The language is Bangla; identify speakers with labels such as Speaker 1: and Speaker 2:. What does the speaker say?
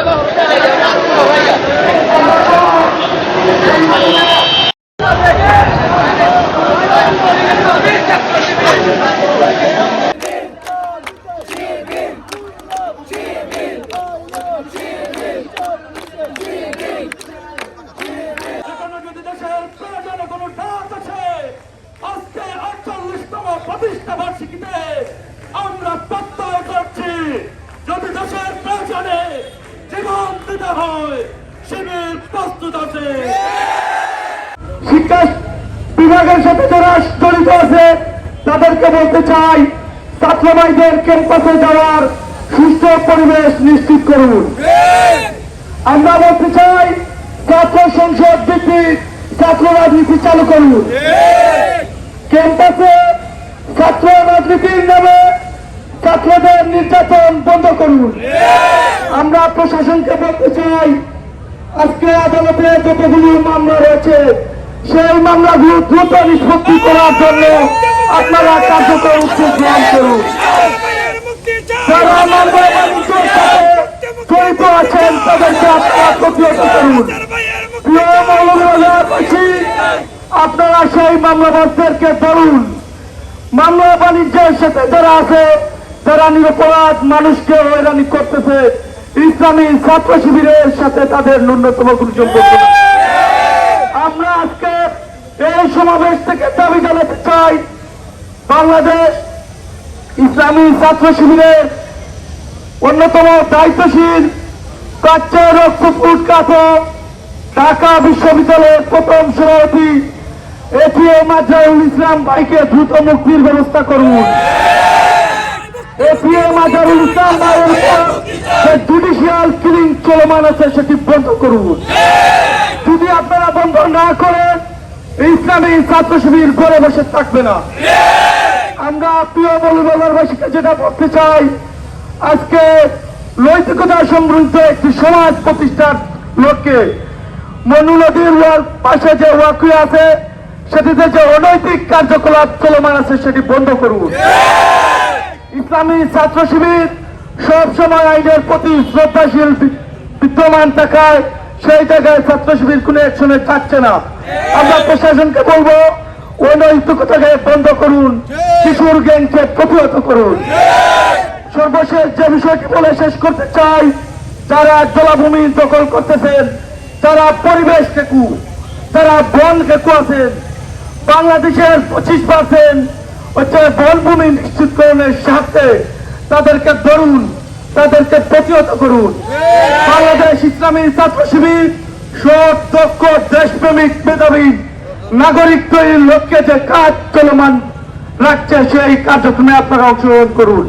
Speaker 1: Hello, দিতে হয় শিবির প্রস্তুত আছে। শিক্ষা বিভাগের সাথে যারা জড়িত আছে, তাদেরকে বলতে চাই, ছাত্র ভাইদের ক্যাম্পাসে যাওয়ার সুস্থ পরিবেশ নিশ্চিত করুন। আমরা বলতে চাই, ছাত্র সংসদ ভিত্তিক ছাত্র রাজনীতি চালু করুন। ক্যাম্পাসে ছাত্র রাজনীতির নামে ছাত্রদের নির্যাতন বন্ধ করুন। আমরা প্রশাসনকে বলতে চাই, আজকে আদালতে যতগুলি মামলা রয়েছে, সেই মামলাগুলো দ্রুত নিষ্পত্তি করার জন্য আপনারা কার্যকর উদ্যোগ গ্রহণ করুন। আপনারা প্রতিহত করুন। আপনারা ধরুন মামলা বাণিজ্যের সাথে যারা আছে, যারা নিরপরাধ মানুষকে হয়রানি করতেছে ইসলামী ছাত্র শিবিরের সাথে তাদের ন্যূনতম কোনো সম্পর্ক আমরা আজকে এই সমাবেশ থেকে দাবি জানাতে চাই, বাংলাদেশ ইসলামী ছাত্র শিবিরের অন্যতম দায়িত্বশীল প্রাচ্য রক্তপুট কাথ ঢাকা বিশ্ববিদ্যালয়ের প্রথম সভাপতি এটিএম আজহারুল ইসলাম ভাইকে দ্রুত মুক্তির ব্যবস্থা করুন। এটিএম আজহারুল ইসলাম যে জুডিশিয়াল কিলিং চলমান আছে, সেটি বন্ধ করুন। যদি আপনারা বন্ধ না করেন, ইসলামী ছাত্র শিবির ঘরে বসে থাকবে না। আমরা প্রিয় মৌলবাসীকে যেটা বলতে চাই, আজকে নৈতিকতা সমৃদ্ধ একটি সমাজ প্রতিষ্ঠার লক্ষ্যে মনু নদীর পাশে যে ওয়াকি আছে, সেটিতে যে অনৈতিক কার্যকলাপ চলমান আছে, সেটি বন্ধ করুন। ইসলামী ছাত্র শিবির সব সময় আইনের প্রতি শ্রদ্ধাশীল বিদ্যমান থাকায় সেই জায়গায় ছাত্র শিবির কোনো অ্যাকশনে থাকছে না। আমরা প্রশাসনকে বলব অনৈতিকতাকে বন্ধ করুন কিশোর গ্যাংকে প্রতিহত করুন। সর্বশেষ যে বিষয়টি বলে শেষ করতে চাই, যারা জলাভূমি দখল করতেছেন, যারা পরিবেশ কেকু যারা বন কেকু আছেন, বাংলাদেশের পঁচিশ পার্সেন্ট হচ্ছে বনভূমি নিশ্চিতকরণের স্বার্থে তাদেরকে ধরুন, তাদেরকে প্রতিহত করুন। বাংলাদেশ ইসলামী ছাত্র শিবির সৎ, দক্ষ, দেশপ্রেমিক, মেধাবী, নাগরিক তৈরির লক্ষ্যে যে কাজ চলমান, রাখছে সেই কার্যক্রমে আপনারা অংশগ্রহণ করুন।